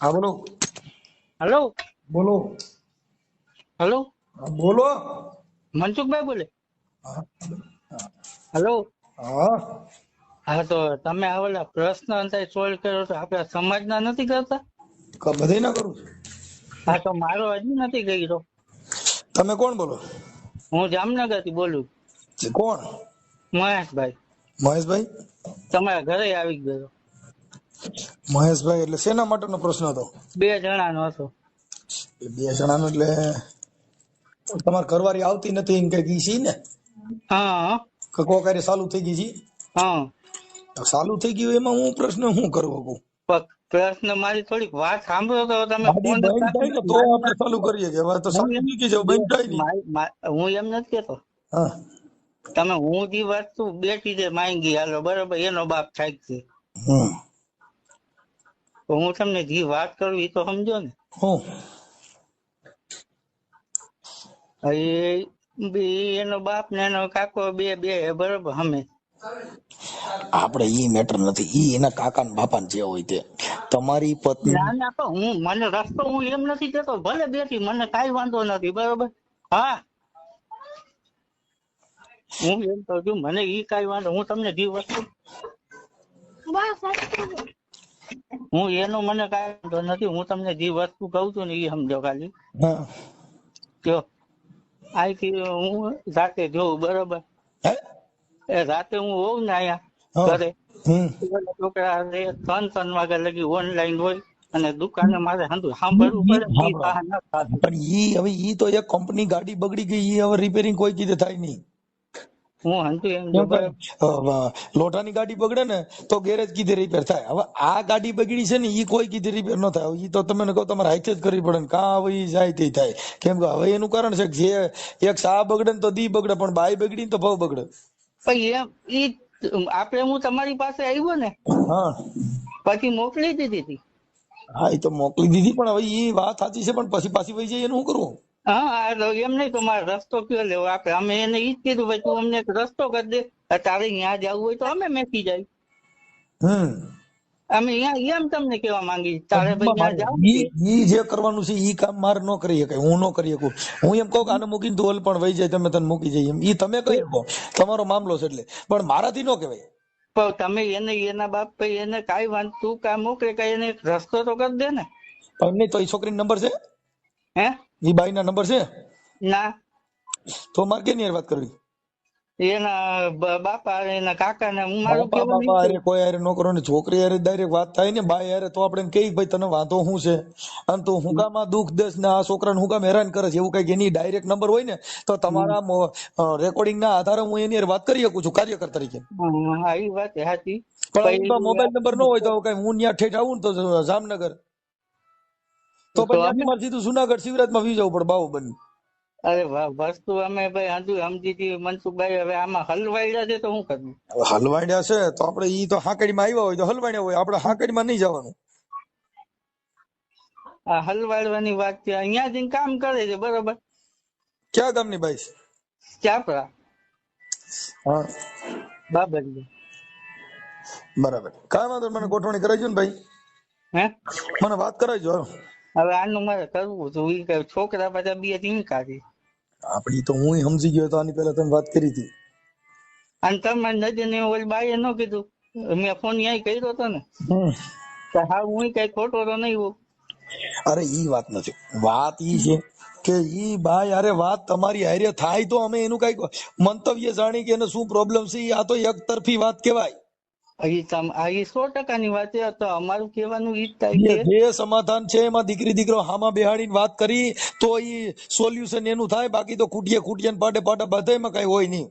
હા બોલો. હલો? બોલો. હેલો? બોલો. મનસુખભાઈ બોલે. હેલો? હા. હા તો તમે આવેલા પ્રશ્ન અંતે સોલ્વ કર્યો તો આપણા સમાજના નથી કરતા? બધે ના કરું છું. હા તો મારો હજી નથી કર્યો. તમે કોણ બોલો? હું જામનગરથી બોલું કોણ? મહેશભાઈ. મહેશભાઈ? તમારા ઘરે આવી ગયો. મહેશભાઈ એટલે શેના માટેનો પ્રશ્ન હતો? બે જણાનો હતો. એટલે બે જણાનો એટલે તમારે ઘરવારી આવતી નથી એમ કઈ છે ને? હા. કે કોકારે ચાલુ થઈ ગઈ છે? હા. ચાલુ થઈ ગયું એમાં હું પ્રશ્ન શું કરવો કહું? પ્રશ્ન મારી થોડીક વાત સાંભળો તો તમે ફોન તો આપણે ચાલુ કરીએ કે વાત તો ચાલુ મૂકી જાવ બંધ થાય હું એમ નથી કેતો. હા. તમે હું જે વસ્તુ બેઠી છે માંગી હાલો બરોબર એનો બાપ થાય છે. હમ. હું તમને જે વાત કરું એ તો સમજો ને. હું? એ બી એનો બાપ ને એનો કાકો બે બે હે બરોબર અમે આપણે ઈ મેટર નથી. ઈ એના કાકા ને બાપા ને જે હોય તે. તમારી પત્ની ના ના તો હું મને રસ્તો હું એમ નથી કેતો. ભલે બેઠી મને કાઈ વાંધો નથી બરોબર? હા. હું એમ કહું છું મને ઈ કાઈ વાંધો. હું તમને જે વસ્તુ હું એનો મને કઈ વાંધો નથી. હું તમને જે વસ્તુ કહું છું ને એ સમજો ખાલી. જો અહીંથી હું રાતે જોઉં બરોબર? એ રાતે હું હોઉં ને અહીંયા ઘરે. છોકરા ત્રણ ત્રણ વાગ્યા લગી ઓનલાઈન હોય અને દુકાને મારે સાંભળવું પડે. પણ ઈ હવે ઈ તો એક કંપની ગાડી બગડી ગઈ ઈ હવે રિપેરિંગ કોઈ કીધે થાય નહીં. હું એમ લોઢાની ગાડી બગડે ને તો ગેરેજ કીધે રિપેર થાય. હવે આ ગાડી બગડી છે ને એ કોઈ કીધે રિપેર ન થાય. એ તો તમે કહો તમારે હાથે જ કરવી પડે ને. કાં હવે ઈ જાય તે થાય. કેમ કે હવે એનું કારણ છે કે જે એક સા બગડે ને તો દી બગડે પણ બાઈ બગડી ને તો ભાવ બગડે. પણ એમ ઈ આપણે હું તમારી પાસે આવ્યો ને હા. પછી મોકલી દીધી હતી. હા એ તો મોકલી દીધી પણ હવે એ વાત સાચી છે પણ પછી પાછી વહી જાય એનું શું કરવું હા એમ નહીં તો મારે રસ્તો કયો લેવો? આપણે અમે એને ઈ જ કીધું ભાઈ તું અમને રસ્તો કરી દે. તારે ત્યાં જવું હોય તો અમે મેકી જાય. અમે અહીંયા એમ તમને કેવા માંગી તારે ભાઈ ત્યાં જાવ ઈ ઈ જે કરવાનું છે ઈ કામ મારે ન કરી શકાય હું ન કરી શકું. હું એમ કહું કે આને મૂકીને તું પણ વહી જાય તમે તને મૂકી જાય એમ. ઈ તમે કહી શકો. તમારો મામલો છે એટલે. પણ મારાથી ન કહેવાય. પણ તમે એને એના બાપ ભાઈ એને કાઈ વાંધ તું કામ મોકલે કાંઈ એને રસ્તો તો કરી દે ને. પણ નહીં તો એ છોકરીનો નંબર છે? હે? ઈ બાઈના નંબર છે? ના. તો માર કેની વાત કરવી? એના બાપા એના કાકા ને હું મારું કેવું નહીં કોઈ અરે નોકરો ને છોકરી અરે ડાયરેક્ટ વાત થાય ને બાઈ અરે તો આપણે કઈ ભાઈ તને વાંધો શું છે? અને તો હું કામ આ દુઃખ દેશ ને આ છોકરાને હું કામ હેરાન કરે છે? એવું કઈ એની ડાયરેક્ટ નંબર હોય ને તો તમારા રેકોર્ડિંગ ના આધારે હું એની વાત કરી શકું છું કાર્યકર તરીકે. હા એ વાત સાચી. પણ મોબાઈલ નંબર ન હોય તો કઈ હું ત્યાં ઠેઠ આવું ને તો જામનગર. તો પછી અમે- સીધું જુનાગઢ શિવરાજમાં વી જવું પડે બાહુબલી અરે વાહ વસ્તુ અમે ભાઈ હાજુ સમજી હતી મનસુખભાઈ હવે આમાં હલવાડ્યા છે તો શું કરવું હલવાડ્યા છે તો આપણે ઈ તો હાકડીમાં આવ્યા હોય તો હલવાડ્યા હોય આપણે હાકડીમાં નહીં જવાનું. આ હલવાડવાની વાત છે અહીંયા જઈને કામ કરે છે બરોબર? ક્યાં ગામની ભાઈ છે? ચાપડા હા. બાબરી બરાબર. કાંઈ વાંધો મને ગોઠવણી કરાવજો ને ભાઈ. હે? મને વાત કરાવજો. હવે આનું મારે કરવું હતું ઈ કે છોકરા પાછા બે ચીંકા કાઢી. આપડી તો હું સમજી ગયો તો આની પહેલા તમે વાત કરી હતી. અને તમારી નજર ને ઓલી બાઈએ ન કીધું. મેં ફોન અહીંયા કર્યો હતો ને. હા હું કઈ ખોટો તો નહીં હું અરે ઈ વાત નથી. વાત ઈ છે કે ઈ ભાઈ અરે વાત તમારી હારે થાય તો અમે એનું કઈ મંતવ્ય જાણી કે એને શું પ્રોબ્લેમ છે ઈ આ તો એક તરફી વાત કહેવાય. આ સો ટકાની વાત છે તો અમારું કહેવાનું ઈ જ થાય છે જે સમાધાન છે એમાં દીકરી દીકરો હામાં બેહાડીને વાત કરી તો ઈ સોલ્યુશન એનું થાય બાકી તો ખૂટીએ ખૂટીએ ને પાટે પાટા બધા એમાં કઈ હોય નહીં.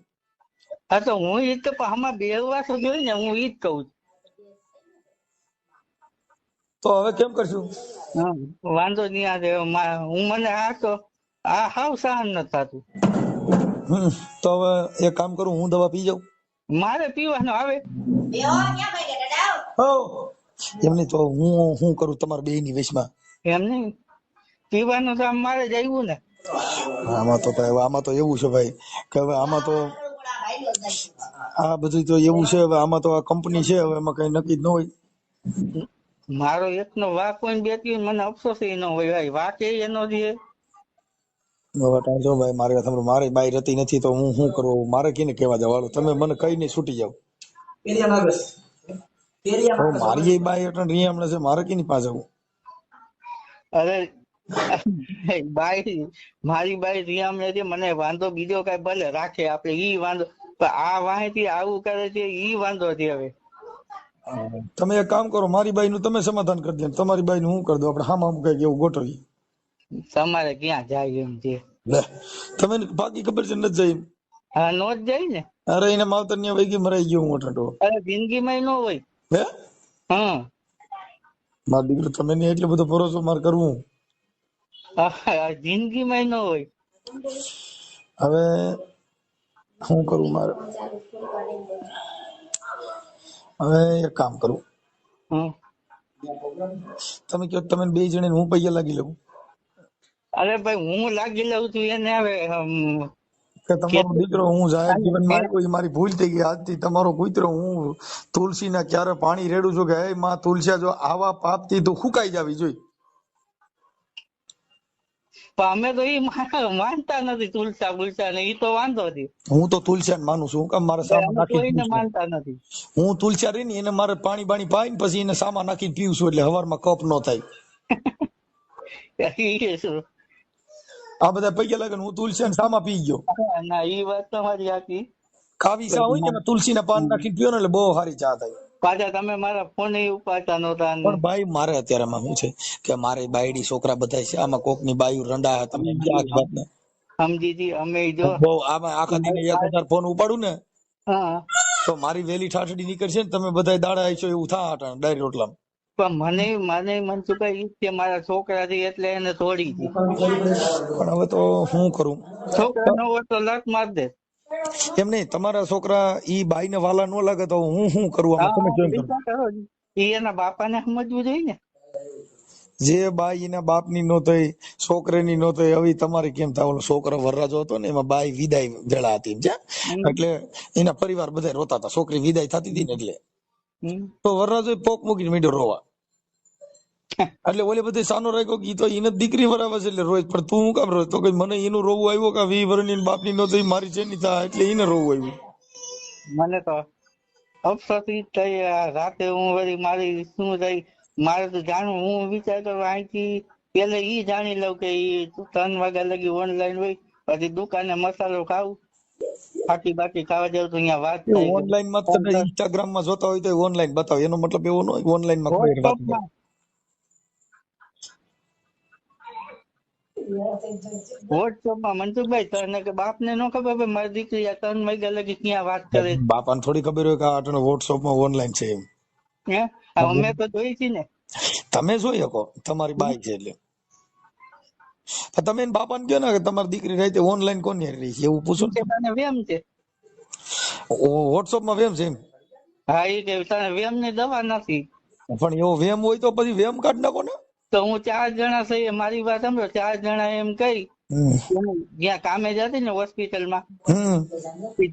હા તો હું ઈ તો હામાં બેહવા તો જોઈએ ને હું ઈ જ કહું તો હવે કેમ કરશું? હા, વાંધો નહીં આ હું મને આ તો આ હાવ સહન નથી થતું. તો હવે એક કામ કરું હું દવા પી જાઉં. મારે પીવાનો આવે. હો. એમની તો હું હું કરું તમારા બે ની વેશમાં? એમ નહીં. પીવાનું તો આમ મારે જ આવ્યું ને. આમાં તો ભાઈ આમાં તો એવું છે ભાઈ. કે હવે આમાં તો આ બધું તો એવું છે હવે આમાં તો આ કંપની છે હવે એમાં કઈ નક્કી જ ન હોય. મારો એકનો વાક હોય બે બેટી મને અફસોસ ન હોય. ભાઈ વાક એ એનો જ હવે જો ભાઈ મારી વાત સાંભળો. મારી બાઈ રતી નથી તો હું શું કરવું મારે કીને કેવા જવાનું? તમે મને કઈ નહીં છૂટી જાવ મારી બાઈ એટલે રિયામણે છે. મારે કીની પાસે હું અરે બાઈ મારી બાઈ રિયામણે છે. મને વાંધો બીજો કઈ ભલે રાખે આપણે. ઈ વાંધો પણ આ વાંહેથી આવું કરે છે ઈ વાંધો છે હવે. તમે એક કામ કરો મારી બાઈ નું તમે સમાધાન કરી દો તમારી બાઈ નું હું કરી દો આપણે હામ હામ કઈ એવું ગોઠવીએ. તમારે ક્યાં જાય એમ છે તમે બાકી ખબર છે નથી જાય હા નો જ જાય ને? અરે એને માવતર ને વૈગી મરાઈ ગયો હું અટંટો અરે જિંદગીમાં માં ન હોય હે? હમ. માર દીકરો તમે ને એટલો બધો ભરોસો મારે કરવું? જિંદગી જિંદગીમાં નો હોય હવે શું કરું મારે? હવે એક કામ કરું. તમે કહો તમે બે જણે હું પૈયા લાગી લઉં? અરે ભાઈ હું લાગી લઉં છું એને હવે કે તમારો દીકરો હું જાહેર જીવનમાં આવ્યો એ મારી ભૂલ થઈ ગઈ. આજથી તમારો કૂતરો હું તુલસીના ક્યારે પાણી રેડું છું કે હે માં તુલસી જો આવા પાપથી તું હુકાઈ જાવી જોઈ. અમે તો મા- માનતા નથી તુલસા બુલસા ને ઈ તો વાંધો નથી હું તો તુલસિયાને માનું છું. હું કામ મારે સામા નાખી કોઈને માનતા નથી. હું તુલસા રહી ને એને મારે પાણી બાણી પાઈને પછી એને સામા નાખી પીવું છું એટલે હવારમાં કપ ન થાય. આ બધા પૈયા લાગે હું હું ને સામા પી ગયો. ના ઈ વાત તમારી આખી. કાવી ચા હોય ને તુલસી ના પાન નાખી પીવો ને એટલે બહુ સારી ચા થાય પાછા તમે મારા ફોન ઉપાડતા નહોતા પણ ભાઈ મારે અત્યારે માં શું છે કે મારે બાયડી છોકરા બધા છે આમાં કોકની બાયું રંડા તમે એમ વાત ને સમજી જી અમે જો બહુ આમાં આખા દિને એક હજાર ફોન ઉપાડું ને હા. તો મારી વેલી ઠાઠડી નીકળશે ને તમે બધા દાડા આવીશો એવું થા હતા ડાયરી રોટલા પણ મને મને મન ઈ જ કે મારા છોકરા થી એટલે એને છોડી દી. પણ હવે તો હું કરું? છોકરા નો હોય તો લત માર દે. એમ નહીં તમારા છોકરા ઈ બાઈ ને વાલા નો લાગે તો હું શું કરું? તમે કેમ કરો. ઈ એના બાપાને સમજવું જોઈએ ને. જે બાઈ એના બાપની નો થઈ છોકરાની નો થઈ હવે તમારે કેમ થાય? ઓલો છોકરો વરરાજો હતો ને એમાં બાઈ વિદાય જળા હતી એટલે એના પરિવાર બધા રોતા હતા. છોકરી વિદાય થતી હતી ને એટલે. તો વરરાજો પોક મૂકીને મીઠો રોવા. એટલે ઓલે બધે સાનો રાખ્યો કે તો એને દીકરી વરાવે છે એટલે રોજ પણ તું હું કામ રોજ તો કઈ મને એનું રોવું આવ્યું કે વી વર્ષની બાપની નો તો મારી છે ની થાય એટલે એને રોવું આવ્યું? મને તો અફસોસી થઈ રાતે હું વળી મારી શું થઈ? મારે તો જાણવું હું વિચાર કરું અહીંથી પેલે ઈ જાણી લઉં કે ઈ ત્રણ વાગ્યા લગી ઓનલાઈન હોય પછી દુકાને મસાલો ખાવું ફાટી બાકી ખાવા જાવ તો અહીંયા વાત ઓનલાઈનમાં તમે ઇન્સ્ટાગ્રામમાં જોતા હોય તો ઓનલાઈન બતાવો. એનો મતલબ એવો ન હોય ઓનલાઈનમાં કોઈ વાત મનસુખભાઈ તને કે નો ખબર મારી દીકરી આ ત્રણ વાગ્યા લગી ક્યાં વાત કરે છે? બાપાને થોડી ખબર હોય કે આ આટલો વોટ્સઅપમાં ઓનલાઈન છે એમ. હે? અમે તો જોઈ છે ને. તમે જોઈ શકો. તમારી બાઈ છે એટલે. તમે બાપા બાપાને કહો ને કે તમારી દીકરી રાતે ઓનલાઈન કોની રહી છે? એવું પૂછો ને. વેમ છે. વોટ્સઅપમાં વેમ છે એમ? હા એ કે તને વેમની દવા નથી. પણ એવો વેમ હોય તો પછી વેમ કાઢ નાખો ને. તો હું ચાર જણા છે મારી વાત સમજો ચાર જણા એમ કહી જ્યાં કામે જતી ને હોસ્પિટલમાં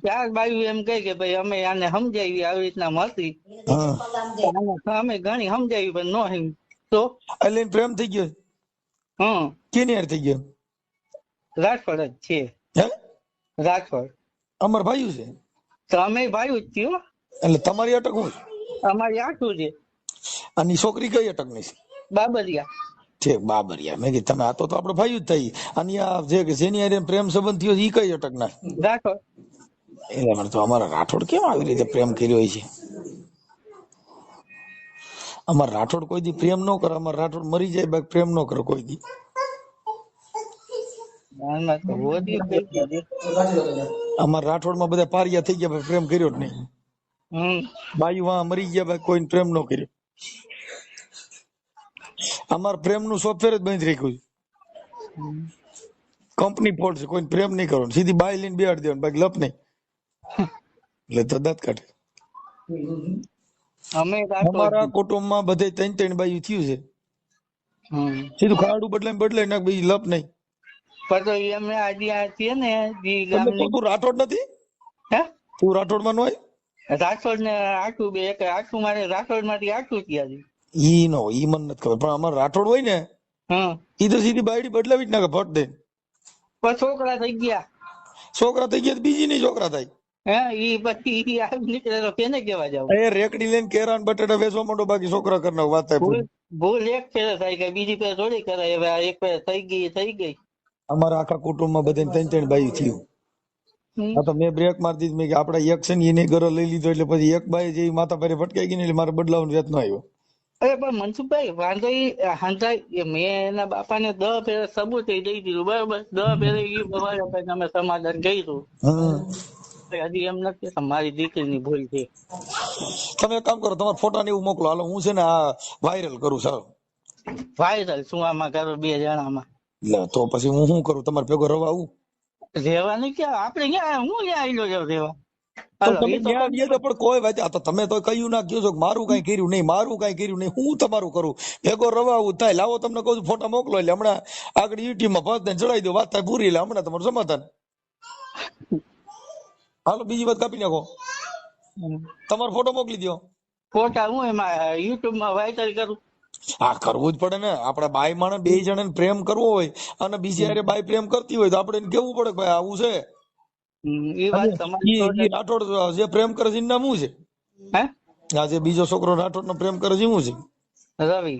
ચાર બાયુ એમ કહી કે ભાઈ અમે આને સમજાવી આવી રીતના મળતી અમે ઘણી સમજાવી પણ નો. તો? એટલે પ્રેમ થઈ ગયો. હમ કેની થઈ ગયો? રાજકોટ જ છે. હે? રાજકોટ અમર ભાઈ છે? તમે ભાઈ જ થયો એટલે તમારી અટક હોય અમારી આટલું છે. અને છોકરી કઈ અટકની છે? બાબરિયા. છે બાબરિયા. મેં કીધું તમે આ તો આપડે ભાઈ જ થઈ. અને આ જે જેની પ્રેમ સંબંધ થયો એ કઈ અટક ના રાજકોટ એટલે મને તો અમારા રાઠોડ કેમ આવી રીતે પ્રેમ કર્યો હોય છે? અમારા રાઠોડ કોઈ દી પ્રેમ ન કરે અમારા રાઠોડ મરી જાય બાકી પ્રેમ ન કરે કોઈ દી. અમારા રાઠોડમાં બધા પારિયા થઈ ગયા પ્રેમ કર્યો જ નહીં. બાયુ વા મરી ગયા બાકી કોઈ પ્રેમ ન કર્યો. અમાર પ્રેમનું સોફ્ટવેર જ બંધ રાખ્યું કંપની ફોલ્ટ છે કોઈ પ્રેમ નહીં કરવાનો. સીધી બાય લઈને બેહાડી દેવાનું બાકી લપ નહીં. એટલે તો દાંત કાઢે. અમે અમારા કુટુંબમાં બધે ત્રણ ત્રણ બાજુ થયું છે. સીધું ખાડું બદલાય બદલાય નાખ બીજી લપ નહીં. પણ તો અમે આજે આ છીએ ને તું રાઠોડ નથી? હે? તું રાઠોડમાં હોય? રાજકોટ ને આખું બે એક આખું મારે રાઠોડમાંથી આખું ત્યાં ઈ નો ઈ મને નથી ખબર. પણ અમારે રાઠોડ હોય ને ઈ તો સીધી બાયડી બદલાવી જ નાખે ફટ દે પણ છોકરા થઈ ગયા. છોકરા થઈ ગયા તો બીજી નહીં છોકરા થાય. ઈ પછી કેને કેવા જાવ એ રેકડી લઈને કેરા ને બટેટા વેચવા માંડો બાકી છોકરા કરી વાત થાય ભૂલ એક ફેરે થાય કે બીજી ફેર થોડી કરાય હવે આ એક ફેર થઈ ગઈ થઈ ગઈ. અમારા આખા કુટુંબમાં બધાને ત્રણ ત્રણ બાઈ થયું. હમ. તો મેં બ્રેક મારી દીધી મેં કે આપડા એક છે ને એને ઘરે લઈ લીધો એટલે પછી એક બાઈ જે માથા ભારે ફટકાઈ ગઈ ને એટલે મારે બદલાવનો વેત ન આવ્યો. અરે પણ મનસુખભાઈ વાંધો એ હાંધાઈ મેં એના બાપાને દહ ફેરે સબૂત દઈ દીધું બરાબર? દહ ફેરે પછી સમાધાન કર્યું. હજી એમ નથી કે મારી દીકરીની ભૂલ છે. તમે એક કામ કરો તમારા ફોટા ને એવું મોકલો. હાલો હું છે ને આ વાયરલ કરું સારું. વાયરલ શું આમાં કરો બે જણામાં? લે તો પછી હું શું કરું? તમારે ભેગો રવા આવું? રહેવાનું ક્યાં? આપણે ક્યાં હું ક્યાં આવેલો જાઉં રેવા પણ કોઈ વાત તો તમે તો કહ્યું ના કહ્યું છો મારું કઈ કર્યું નહીં મારું કઈ કર્યું નહીં હું તમારું કરું? ભેગો રવા આવું થાય. લાવો તમને કહું ફોટા મોકલો. એટલે હમણાં આગળ યુટ્યુબમાં ભસ ચડાવી દો વાત થાય પૂરી એટલે હમણાં તમારું સમાધાન. હાલો બીજી વાત કાપી નાખો. તમારો ફોટો મોકલી દો ફોટા હું એમાં યુટ્યુબમાં વાયરલ કરું? હા કરવું જ પડે ને. આપણે બાઈ માણસ બે જણાને પ્રેમ કરવો હોય અને બીજી હારે બાઈ પ્રેમ કરતી હોય તો આપણે એને કેવું પડે ભાઈ આવું છે? એ વાત તમારી રાઠોડ જે પ્રેમ કરે છે એનું નામ શું છે? હે? આ જે બીજો છોકરો રાઠોડ નો પ્રેમ કરે છે શું છે? રવિ.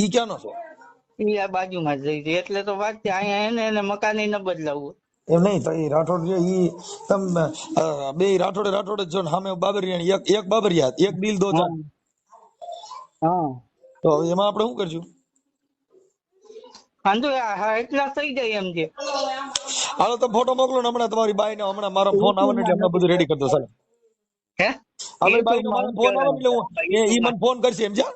ઈ ક્યાંનો છો? ઈ આ બાજુમાં જઈ છે. એટલે તો વાત છે અહીંયા એને એને મકાન ન બદલાવવું. એમ નહીં તો ઈ રાઠોડ છે ઈ તમે બે રાઠોડે રાઠોડ જો સામે બાબરિયા એક એક બાબરિયા એક દિલ દો હા. તો એમાં આપણે શું કરશું? વાંધો હા એટલા થઈ જાય એમ છે હાલો તો ફોટો મોકલો ને હમણાં તમારી બાઈ ને હમણાં મારો ફોન આવે ને એટલે હમણાં બધું રેડી કરી દો સાહેબ. હે? હવે બાઈ નો ફોન આવે એટલે હું એ મને ફોન કરશે એમ છે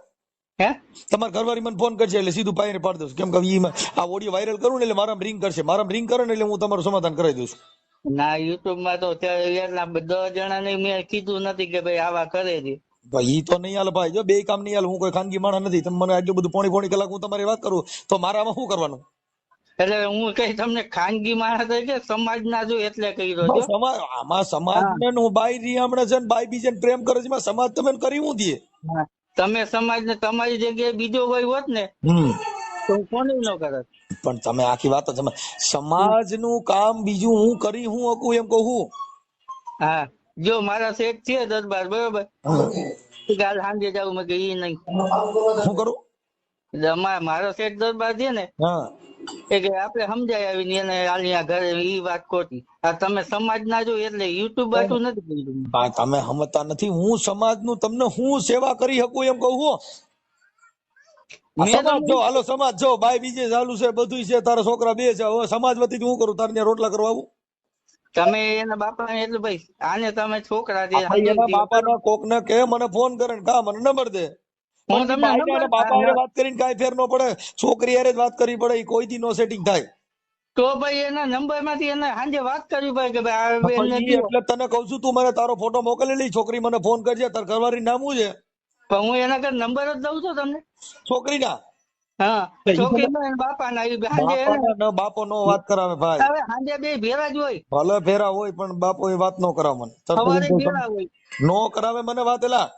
હે? તમારા ઘરવાળી મને ફોન કરશે એટલે સીધું પાઈને પાડી દઉં કેમ કે ઈ આ ઓડિયો વાયરલ કરું ને એટલે મારા રિંગ કરશે. મારા રિંગ કરે ને એટલે હું તમારું સમાધાન કરાવી દઉં છું. ના યુટ્યુબમાં તો અત્યારે દસ જણા ને મેં કીધું નથી કે ભાઈ આવા કરે છે. ભાઈ તો નહીં હાલ ભાઈ. જો બે કામ નહીં હાલ હું કોઈ ખાનગી માણસ નથી. તમે મને આટલું બધું પોણી પોણી કલાક હું તમારી વાત કરું તો મારામાં શું કરવાનું? એટલે હું કઈ તમને ખાનગી માણસ તરીકે સમાજ ના જો એટલે કહી રહ્યો સમાજ આમાં સમાજ ને હું બાઈ રી હમણાં છે ને બાઈ બીજે પ્રેમ કરે છે સમાજ તમે કરી હું. દે. તમે સમાજ ને તમારી જગ્યાએ બીજો કોઈ હોત ને તો હું કોને ન કરત? પણ તમે આખી વાત જ સમાજનું કામ બીજું હું કરી હું હકું એમ કહું હા? જો મારા શેઠ છે દરબાર બરોબર? કાલ સાંજે જાવ મેં કે ઈ નહીં. શું કરું? મારો શેઠ દરબાર છે ને હા. એ કે આપણે સમજાય આવીને એને આલિયા ઘરે ઈ વાત ખોટી. આ તમે સમાજ ના જો એટલે યુટ્યુબ બાજુ નથી કર્યું તમે સમજતા નથી હું સમાજનું તમને હું સેવા કરી શકું એમ કહું હો. સમાજ જો હાલો સમાજ જો બાઈ બીજે ચાલુ છે બધું છે તારા છોકરા બે છે હવે સમાજ વતી હું કરું તારે રોટલા કરવા આવું? તમે એના બાપા ને એટલે ભાઈ આને તમે છોકરા છે બાપા કોક ને કે મને ફોન કરે ને કા મને નંબર દે. હું પણ નંબર- બાપા હારે વાત કરીને કાંઈ ફેર ન પડે. છોકરી હારે જ વાત કરવી પડે ઈ કોઈ દી નો સેટિંગ થાય. તો ભાઈ એના નંબરમાંથી એને સાંજે વાત કરવી પડે કે ભાઈ આ પણ બેનને ઈ કયો. એટલે તને કઉ છું તું મને તારો ફોટો મોકલેલી છોકરી મને ફોન કરજે તાર ઘરવાળી નામું છે? પણ હું એના ઘર નંબર જ દઉં છું તમને. છોકરીના? હા તો છોકરી બાપા ના ન બાપો નો વાત કરાવે ભાઈ. હવે સાંજે બે ભેરા જ હોય. ભલે ફેરા હોય પણ બાપો એ વાત નો કરાવે મને. સવારે તરત જ ભેરા હોય. નો કરાવે મને વાત એલા.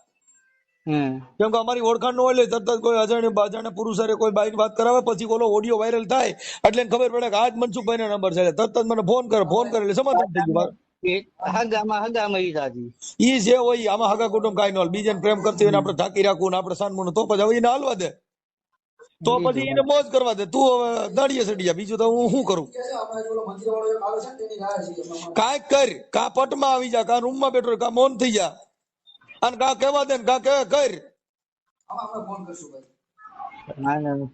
કેમ કે અમારી ઓળખાણ ન હોય એટલે તરત જ કોઈ અજાણ્યું બાજાણે પુરુષ કોઈ બાઈક વાત કરાવે પછી ઓલો ઓડિયો વાયરલ થાય એટલે ખબર પડે કે આજ મનસુખભાઈ નો નંબર છે. તરત જ મને ફોન કરે ફોન કરે એટલે સમાધાન થઈ ગયું હગામાં હગામાં ઈ રાજી ઈ જે હોય આમાં હગા કુટુંબ કાંઈ ન બીજાને પ્રેમ કરતી હોય આપણે ઢાંકી રાખવું ને આપણે સાનમું તો પછી હવે એને હાલવા દે. તો પછી એને મોજ કરવા દે. તું હવે દાડીએ સડી જા બીજું તો હું શું કરું? કાંઈક કર. કા પટમાં આવી જા કા રૂમમાં બેઠો રહે, કા મૌન થઈ જા. અને કા કહેવા દે કા કે કર. ના.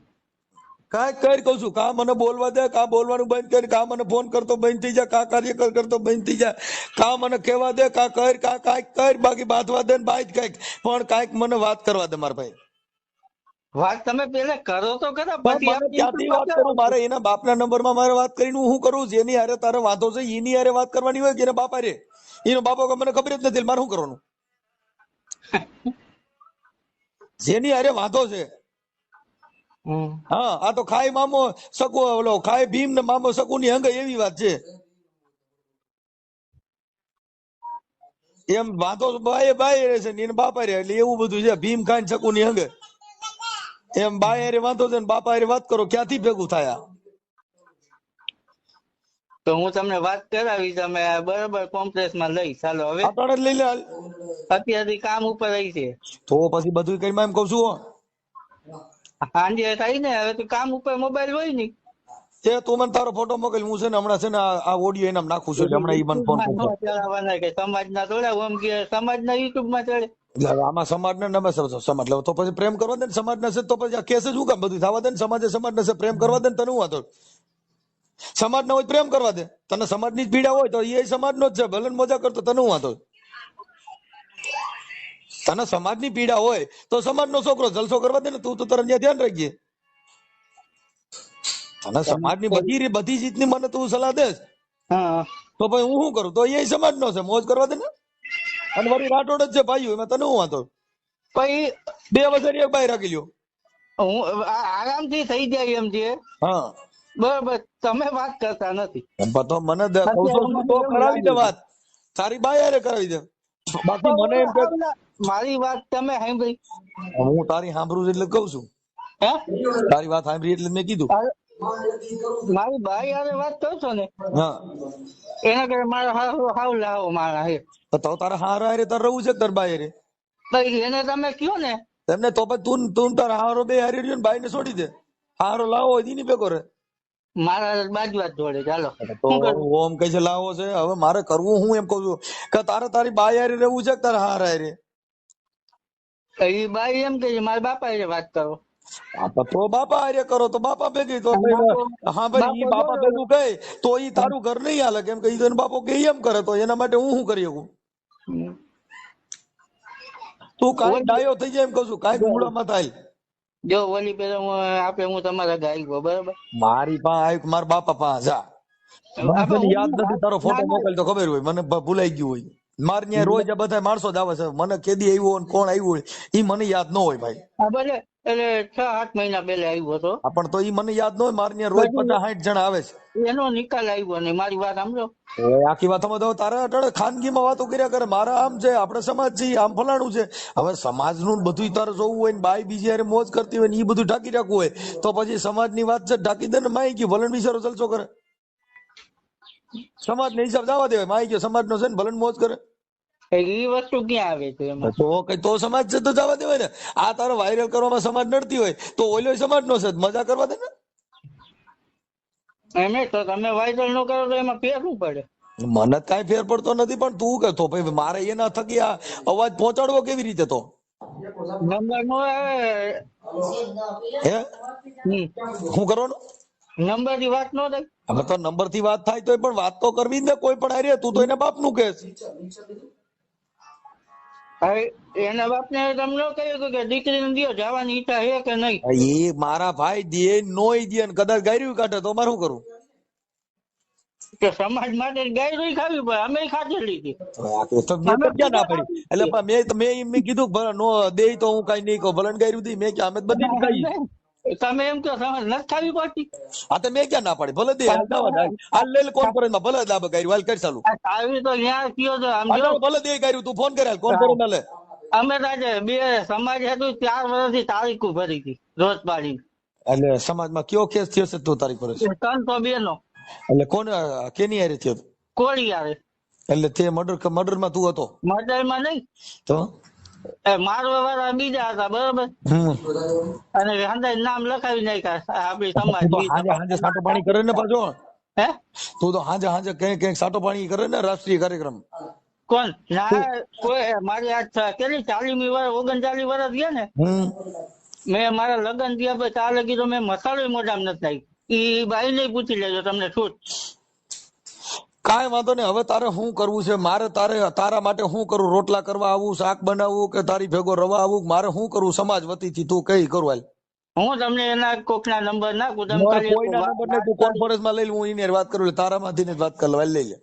કર કહું છું. કા મને બોલવા દે કા બોલવાનું બંધ કરી કા મને ફોન કરતો બંધ થઈ જા કા કાર્ય કરતો બંધ થઈ જા. કા મને કહેવા દે કા કર કા કાંઈક કર બાકી બાંધવા દે ને બાઈ કાંઈક. પણ કાંઈક મને વાત કરવા દે મારા ભાઈ. વાત તમે પેલા કરો તો ખરા ક્યાંથી વાત કરું? મારે એના બાપના નંબરમાં મારે વાત કરીને હું શું કરું? જેની હારે તારે વાંધો છે એની હારે વાત કરવાની હોય કે એના બાપા રે એનો બાપો મને ખબર જ નથી મારે શું કરવાનું? જેની અરે વાંધો છે. હા આ તો ખાય મામો સકુ ઓલો ખાય ભીમ ને મામો સકુ ની હંગે એવી વાત છે. એમ વાંધો બાય બાય રહે છે ને બાપા રે એટલે એવું બધું છે ભીમ ને શકુ ની અંગે એમ બાય હારે વાંધો છે ને બાપા હારે વાત કરો ક્યાંથી ભેગું થાય? તો હું તમને વાત કરાવી તમે બરોબર કોમ્પ્લેક્સમાં લઈ. ચાલો હવે. જ લઈ લે. અત્યારથી કામ ઉપર રહી છે. તો પછી બધું કઈ એમ કઉ છું હો. થાય ને હવે તો કામ ઉપર મોબાઈલ હોય ને એ તું મને તારો ફોટો મોકલ હું છે ને હમણાં છે ને આ ઓડિયો એનામ નાખું છું હમણાં ઈ મને ફોન કરજો. ચલાવવાના કે સમાજના થોડા ઓમ કે સમાજના યુટ્યુબમાં ચડે. એટલે આમાં સમાજ ને નમે સમ- સમાજ એટલે તો પછી પ્રેમ કરવા દે ને સમાજ ના છે તો પછી આ કેસ જ હું કામ? બધું થવા દે ને સમાજે સમાજ ના છે પ્રેમ કરવા દે ને તને હું વાંધો? સમાજ ના હોય પ્રેમ કરવા દે. તને સમાજની જ પીડા હોય તો એ સમાજ નો જ છે. ભલે મજા કરતો તને હું વાંધો તને સમાજની પીડા હોય તો સમાજ નો છોકરો જલસો કરવા દે ને તું તો તરત ધ્યાન રાખજે. તને સમાજની બધી બધી જીતની મને તું સલાહ દેસ તો ભાઈ હું શું કરું? તો એ સમાજ નો છે. મોજ કરવા દે ને. અને વળી રાઠોડ જ છે ભાઈ એમાં તને હું વાંધો પછી બે વছર એક બાઈ રાખી લ્યો. હું આરામથી થઈ જાય એમ છે. હા. બરોબર તમે વાત કરતા નથી. તો મને તો કરાવી દે વાત. તારી બાઈ હારે કરાવી દે. બાકી મને એમ કે મારી વાત તમે સાંભળી. હું તારી સાંભળું એટલે કઉ છું. હે? તારી વાત સાંભળી એટલે મેં કીધું. મારી ભાઈ હારે વાત કરશો ને? હા. એના કરે મારો હાવ હાવ લાવો મારા હે તો તારા હારો હારે તાર રહું છે તાર ભાઈ રે એને તમે કયો ને? તમને તો પછી તું તું તારા હારો બે હારી રહ્યો ને ભાઈ ને છોડી દે. હારો લાવો હોય ઈ ની ભેગો રે મારા બાજુ જ જોડે ચાલો. ઓમ કઈ છે લાવો છે. હવે મારે કરવું હું એમ કઉ છું કે તારે તારી બાઈ હારી રહેવું છે તારે હાર હારી? એ બાઈ એમ કે છે, મારા બાપા હારે વાત કરો. તો બાપા હારે કરો તો બાપા ભેગી તો હા ભાઈ ઈ બાપા ભેગું કહે તો ઈ તારું ઘર નહીં હાલે કેમ કે ઈ તો બાપો કે એમ કરે તો એના માટે હું શું કરી શકું? તું કાંઈ ડાયો થઈ જાય એમ કહું છું કાંઈ ગુમડામાં થાય. જો ઓલી પેલા હું આપે હું તમારા ગાય બરાબર? મારી પાસે આયુક મારા બાપા પાસે જા. મને યાદ નથી તારો ફોટો. મોકલ તો ખબર હોય. મને ભૂલાઈ ગયું હોય. મારે ત્યાં રોજ આ બધા માણસો જ આવે છે. મને કેદી આવ્યો કોણ આવ્યું હોય ઈ મને યાદ ન હોય ભાઈ. ભલે. એટલે છ આઠ મહિના પહેલા આવ્યો હતો. પણ તો ઈ મને યાદ ન હોય મારે રોજ પચાસ સાઠ જણા આવે છે. એનો નિકાલ આવ્યો નહીં મારી વાત સમજો આખી વાત તો તારે અટળ ખાનગીમાં વાતો કર્યા કરે મારા આમ છે આપણે સમાજ છીએ આમ ફલાણું છે. હવે સમાજનું ને બધું તારે જોવું હોય ને બાઈ બીજી હારે મોજ કરતી હોય ને એ બધું ઢાંકી રાખવું હોય તો પછી સમાજની વાત છે ઢાંકી દે ને માઈ ગયું ભલન બિચારો જલસો કરે. સમાજ ને હિસાબ દાવા દેવાય માઈ ગયો સમાજ નો છે ને ભલન મોજ કરે. એ વસ્તુ ક્યાં આવે છે એમાં? તો કઈ તો સમાજ છે તો જવા દેવાય ને. આ તારે વાયરલ કરવામાં સમાજ નડતી હોય તો ઓલો સમાજ નો છે મજા કરવા દે ને. એમ તો તમે વાયરલ ન કરો તો એમાં ફેર પડે? મને કઈ ફેર પડતો નથી પણ તું કે ભાઈ મારે એના થકી આ અવાજ પહોંચાડવો કેવી રીતે તો? નંબર નો હે. શું કરવાનું? નંબરની વાત નો થાય હવે તો નંબરથી વાત થાય તો પણ વાત તો કરવી જ ને કોઈ પણ હારે તું તો એના બાપનું હવે એના બાપ ને તમે ન કહ્યું કે દીકરીને દિયો જવાની ઈચ્છા છે કે નહીં? એ મારા ભાઈ દે નોય દે ને કદાચ ગાયરું કાઢે તો મારું કરું કે સમાજ માટે ગાયરું ખાવી પડે અમે ખાધેલી હતી આ તો તો મેં તો ક્યાં ના પાડી? એટલે મેં મેં મેં કીધું નો દે તો હું કઈ નહીં કહું ભલે ને ગાયરું દી મેં કે અમે બધી ખાઈ તમે એમ કહો સમાજ નથી ખાવી પડતી આ તો મેં ક્યાં ના પાડી? ભલે દે હાલ જવા લે કોન્ફરન્સમાં ભલે દાબ ગાયરું હાલ કરી ચાલુ. આવી તો ત્યાં કયો તો આમ આ જો. તો ભલે દે કર્યું તું ફોન કરે કોન્ફરન્સમાં લે? અમે તો બે સમાજ હતું ચાર વર્ષથી તારીખ ભરી હતી રોજ પાડી એટલે સમાજમાં કયો કેસ થયો છે તું તારીખ પર ત્રણ તો બેનો. એટલે કોને કેની હારે થયો? કોળી આવે એટલે તે મર્ડર મર્ડરમાં તું હતો? મર્ડરમાં નહીં. તો? એ મારવા વાળા બીજા હતા બરોબર? અને હાંદા નામ લખાવી નાખ્યા આપડી સમાજ. હાંજે સાટો પાણી કરે ને પાછો. હે? તું તો હાંજે હાંજે કઈ કઈ સાટો પાણી કરે ને રાષ્ટ્રીય કાર્યક્રમ. કોણ? ના કોઈ મારી આ કેટલી ચાલીમી વર્ષ ઓગણચાલીસ વર્ષ ગયા ને? મેં મારા લગ્ન થયા પછી ચાલે કીધું મેં મસાલો મોઢામાં નથી નાખી ઈ બાઈ ને પૂછી લેજો તમને છૂટ કાંઈ વાંધો નહીં. હવે તારે શું કરવું છે? મારે તારે તારા માટે શું કરું? રોટલા કરવા આવું શાક બનાવવું કે તારી ભેગો રવા આવું? મારે શું કરવું? સમાજ વતીથી તું કઈ કરું હાલ? હું તમને એના કોકના નંબર નાખું તમે કોઈના વાત- નંબર તું લઈ લે હું એની વાત કરું તારામાંથી જ વાત કરવા લઈ લે.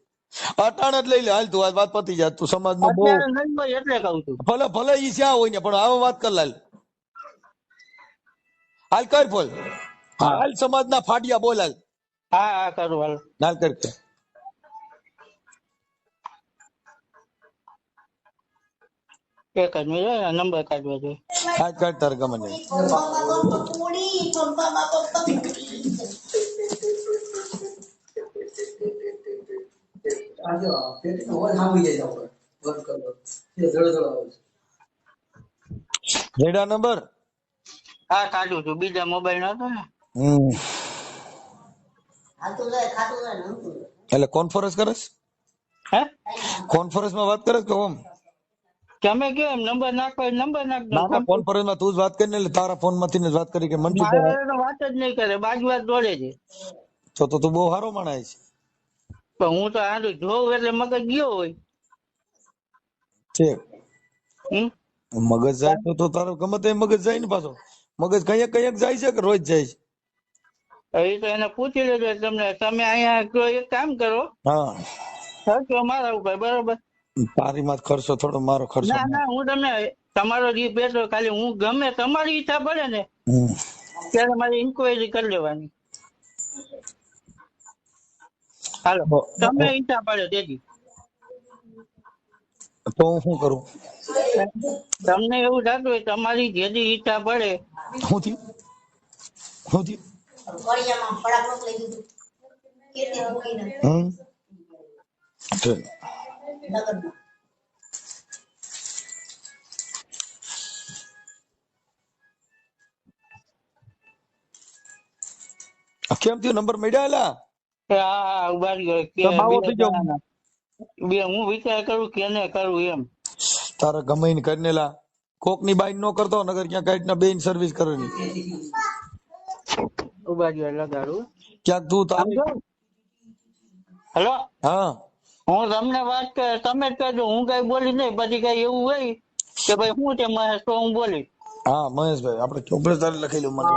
અટાણ જ લઈ લે હાલ તું વાત પતી જાય તું સમાજ નો બહુ એટલે કહું છું. ભલે ભલે ઈ શ્યા હોય ને પણ હવે વાત કર લાલ હાલ કર બોલ. હાલ સમાજ ના ફાડિયા બોલ હાલ. હા હા કરું હાલ. હાલ કર. એક જ મિનિટ નંબર કાઢવા જોઈએ કાઢ કાઢ તારે ગમે નહીં. રેડા નંબર? હા કાઢું છું. બીજા મોબાઈલ નતો ને. હમ. એટલે કોન્ફરન્સ કરે છે? હે? કોન્ફરન્સમાં વાત કરે છે કે ઓમ? તમે કેમ નંબર નાખો નંબર નાખ દો. ના ના તું જ વાત કરીને એટલે તારા ફોનમાંથી જ વાત કરી કે મનસુખ વાત જ નહીં કરે બાજુ વાત દોડે છે. તો તો તું બહુ સારો માણાય છે. પણ હું તો આનું જોઉં એટલે મગજ ગયો હોય. છે મગજ જાય તો તારો ગમે તે મગજ જાય ને પાછો. મગજ કંઈક કંઈક જાય છે કે રોજ જાય છે? એ તો એને પૂછી લેજો તમને તમે અહીંયા એક કામ કરો. હા. મારા ઉપર બરોબર. તારી માં ખર્ચો થોડો મારો ખર્ચો ના ના હું તમને તમારો જે પેટો ખાલી હું ગમે તમારી ઈચ્છા પડે ને ત્યારે મારી ઇન્કવાયરી કરી લેવાની. હાલો તમે ઈચ્છા પડે દેજી તો હું શું કરું? તમને એવું થતું હોય તમારી જેથી ઈચ્છા પડે. શું થયું શું થયું હમ. ઠીક. કેમ થયું? નંબર મળ્યા એલા? હા આ આ ઊભા રહ્યો. કે તો બાવો બે હું વિચાર કરું કેને કરું એમ. તારે ગમે ને કરીને લા કોકની બાઈન નો કરતો નગર ક્યાંક કઈ ના બેન સર્વિસ કરવાની ઊભા ગયો લગાડું ક્યાંક તું તારે હેલો? હા. હું તમને વાત કે તમે જ કહેજો હું કઈ બોલી નહીં પછી કઈ એવું હોય કે ભાઈ હું તે મહેશ તો હું બોલી હા મહેશભાઈ આપણે ચોપડે તારે લખેલું મને